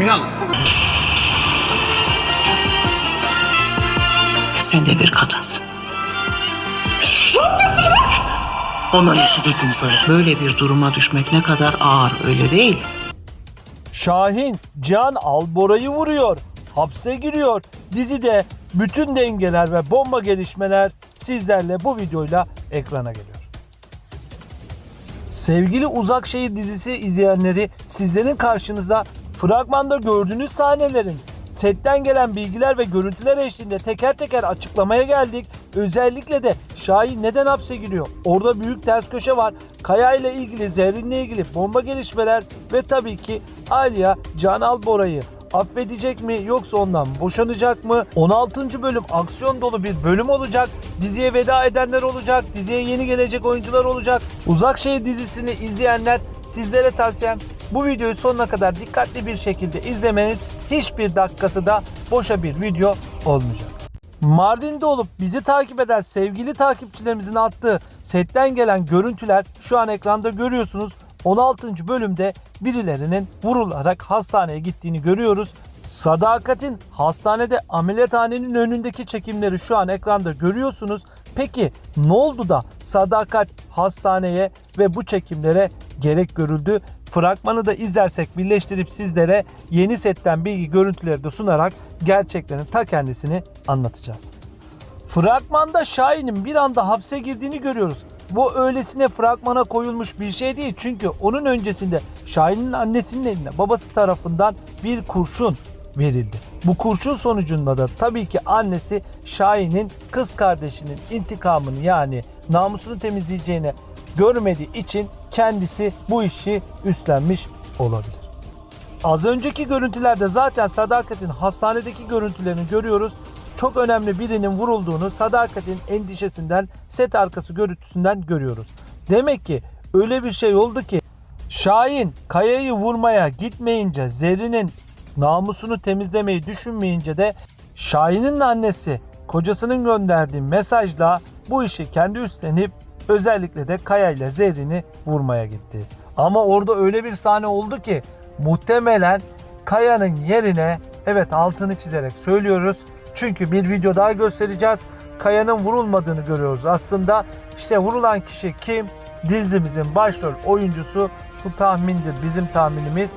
Miran. Sen de bir kadınsın. Ondan nefret ettim sana. Böyle bir duruma düşmek ne kadar ağır öyle değil. Şahin Can Albora'yı vuruyor. Hapse giriyor. Dizide bütün dengeler ve bomba gelişmeler sizlerle bu videoyla ekrana geliyor. Sevgili Uzak Şehir dizisi izleyenleri sizlerin karşınıza fragmanda gördüğünüz sahnelerin setten gelen bilgiler ve görüntüler eşliğinde teker teker açıklamaya geldik. Özellikle de Şahin neden hapse giriyor? Orada büyük ters köşe var. Kaya ile ilgili, Zerrin'le ilgili bomba gelişmeler ve tabii ki Alya Can Albora'yı affedecek mi yoksa ondan boşanacak mı? 16. bölüm aksiyon dolu bir bölüm olacak. Diziye veda edenler olacak. Diziye yeni gelecek oyuncular olacak. Uzak Şehir dizisini izleyenler sizlere tavsiyem bu videoyu sonuna kadar dikkatli bir şekilde izlemeniz hiçbir dakikası da boşa bir video olmayacak. Mardin'de olup bizi takip eden sevgili takipçilerimizin attığı setten gelen görüntüler şu an ekranda görüyorsunuz. 16. bölümde birilerinin vurularak hastaneye gittiğini görüyoruz. Sadakat'in hastanede ameliyathanenin önündeki çekimleri şu an ekranda görüyorsunuz. Peki ne oldu da Sadakat hastaneye ve bu çekimlere gerek görüldü? Fragmanı da izlersek birleştirip sizlere yeni setten bilgi görüntüleri de sunarak gerçeklerin ta kendisini anlatacağız. Fragmanda Şahin'in bir anda hapse girdiğini görüyoruz. Bu öylesine fragmana koyulmuş bir şey değil çünkü onun öncesinde Şahin'in annesinin eline babası tarafından bir kurşun verildi. Bu kurşun sonucunda da tabii ki annesi Şahin'in kız kardeşinin intikamını yani namusunu temizleyeceğini görmediği için kendisi bu işi üstlenmiş olabilir. Az önceki görüntülerde zaten Sadakat'in hastanedeki görüntülerini görüyoruz. Çok önemli birinin vurulduğunu Sadakat'in endişesinden, set arkası görüntüsünden görüyoruz. Demek ki öyle bir şey oldu ki Şahin Kaya'yı vurmaya gitmeyince Zerrin'in namusunu temizlemeyi düşünmeyince de Şahin'in annesi kocasının gönderdiği mesajla bu işi kendi üstlenip özellikle de Kaya ile Zerrin'i vurmaya gitti. Ama orada öyle bir sahne oldu ki muhtemelen Kaya'nın yerine evet altını çizerek söylüyoruz. Çünkü bir video daha göstereceğiz. Kaya'nın vurulmadığını görüyoruz. Aslında işte vurulan kişi kim? Dizimizin başrol oyuncusu bu tahmindir. Bizim tahminimiz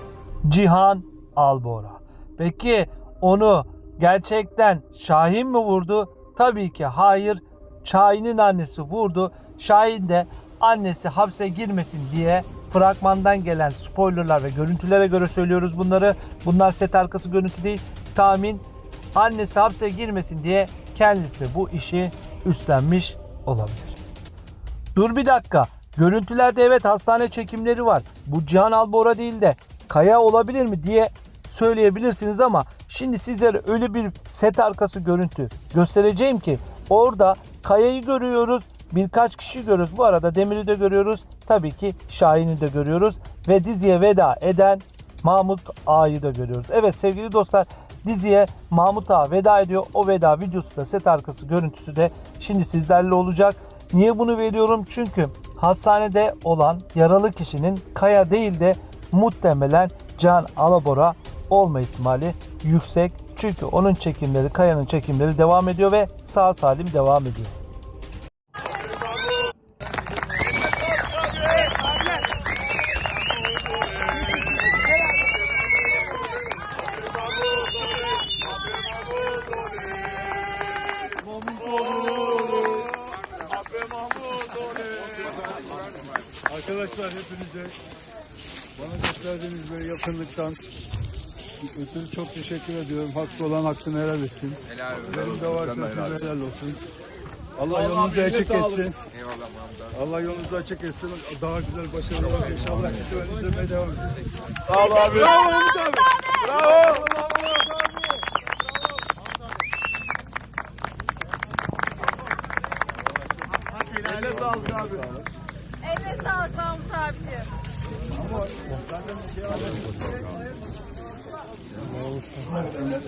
Cihan Albora. Peki onu gerçekten Şahin mi vurdu? Tabii ki hayır. Şahin'in annesi vurdu. Şahin de annesi hapse girmesin diye fragmandan gelen spoilerlar ve görüntülere göre söylüyoruz bunları. Bunlar set arkası görüntü değil. Tahmin annesi hapse girmesin diye kendisi bu işi üstlenmiş olabilir. Dur bir dakika. Görüntülerde evet hastane çekimleri var. Bu Cihan Albora değil de Kaya olabilir mi diye söyleyebilirsiniz ama şimdi sizlere öyle bir set arkası görüntü göstereceğim ki orada Kaya'yı görüyoruz. Birkaç kişi görüyoruz. Bu arada Demir'i de görüyoruz. Tabii ki Şahin'i de görüyoruz. Ve diziye veda eden Mahmut Ağa'yı da görüyoruz. Evet sevgili dostlar diziye Mahmut Ağa veda ediyor. O veda videosu da set arkası görüntüsü de şimdi sizlerle olacak. Niye bunu veriyorum? Çünkü hastanede olan yaralı kişinin Kaya değil de muhtemelen Can Alabora olma ihtimali yüksek. Çünkü onun çekimleri, Kaya'nın çekimleri devam ediyor ve sağ salim devam ediyor. Arkadaşlar hepinize bana gösterdiğiniz böyle yakınlıktan ötürü çok teşekkür ediyorum. Hakkı olan hakkını helal etsin. Helal olsun. Benim de varsa size helal olsun. Allah yolunuzu açık etsin. Allah yolunuzu açık etsin. Daha güzel başarılar inşallah sizi önümüzde devam edin. Sağ ol abi. Bravo Umut abi. Bravo. Eline sağlık abi. Eline sağlık Mahmut abiciğim.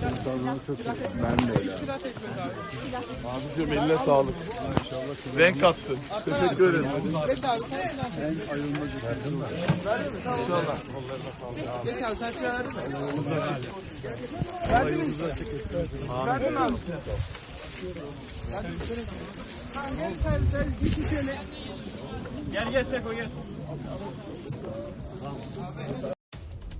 de öyle. Abicim eline sağlık. Renk kattın. Teşekkür ederim.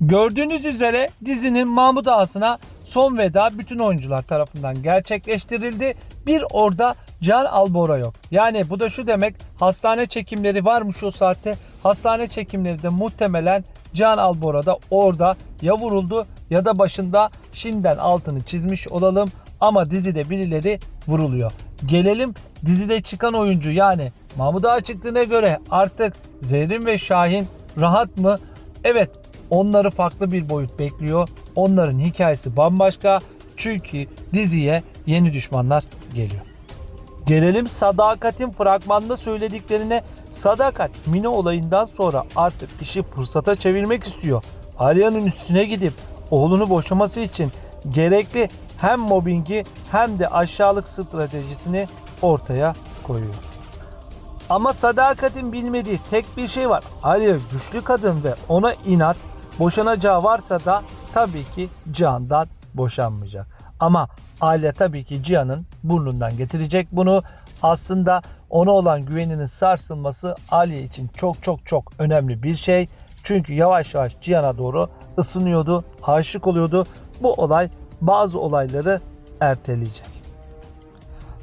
Gördüğünüz üzere dizinin Mahmut Ağası'na son veda bütün oyuncular tarafından gerçekleştirildi. Bir orada Can Albora yok. Yani bu da şu demek hastane çekimleri varmış o saatte. Hastane çekimleri de muhtemelen Can Albora da orada ya vuruldu ya da başında şimdiden altını çizmiş olalım. Ama dizide birileri vuruluyor. Gelelim dizide çıkan oyuncu yani Mahmut Ağa çıktığına göre artık Zerrin ve Şahin rahat mı? Evet onları farklı bir boyut bekliyor. Onların hikayesi bambaşka. Çünkü diziye yeni düşmanlar geliyor. Gelelim Sadakat'in fragmanda söylediklerine. Sadakat Mine olayından sonra artık işi fırsata çevirmek istiyor. Alya'nın üstüne gidip oğlunu boşaması için gerekli hem mobbingi hem de aşağılık stratejisini ortaya koyuyor. Ama Sadakat'in bilmediği tek bir şey var. Aliye güçlü kadın ve ona inat boşanacağı varsa da tabii ki Cihan'dan boşanmayacak. Ama Aliye tabii ki Cihan'ın burnundan getirecek bunu. Aslında ona olan güveninin sarsılması Aliye için çok çok çok önemli bir şey. Çünkü yavaş yavaş Cihan'a doğru ısınıyordu, aşık oluyordu. Bu olay bazı olayları erteleyecek.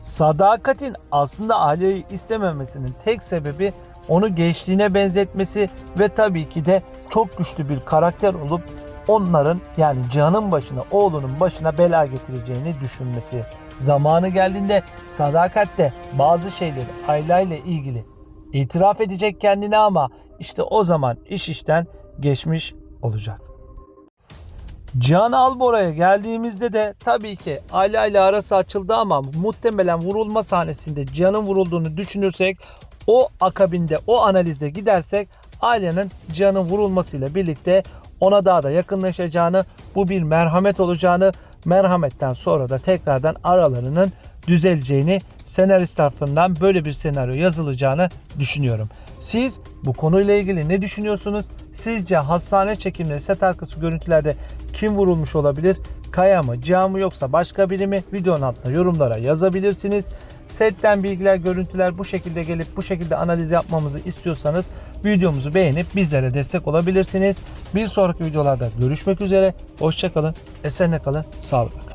Sadakat'in aslında Aliye'yi istememesinin tek sebebi onu gençliğine benzetmesi ve tabii ki de çok güçlü bir karakter olup onların yani Cihan'ın başına, oğlunun başına bela getireceğini düşünmesi. Zamanı geldiğinde Sadakat de bazı şeyleri Ayla ile ilgili itiraf edecek kendine ama işte o zaman iş işten geçmiş olacak. Cihan Albora'ya geldiğimizde de tabii ki Ayla ile arası açıldı ama muhtemelen vurulma sahnesinde Cihan'ın vurulduğunu düşünürsek o akabinde o analizde gidersek Ayla'nın Cihan'ın vurulmasıyla birlikte ona daha da yakınlaşacağını bu bir merhamet olacağını merhametten sonra da tekrardan aralarının düzeleceğini senarist tarafından böyle bir senaryo yazılacağını düşünüyorum. Siz bu konuyla ilgili ne düşünüyorsunuz? Sizce hastane çekimleri set arkası görüntülerde kim vurulmuş olabilir? Kaya mı, Cihan mı yoksa başka biri mi? Videonun altına yorumlara yazabilirsiniz. Setten bilgiler, görüntüler bu şekilde gelip bu şekilde analiz yapmamızı istiyorsanız videomuzu beğenip bizlere destek olabilirsiniz. Bir sonraki videolarda görüşmek üzere. Hoşçakalın, esenle kalın, sağlıkla kalın.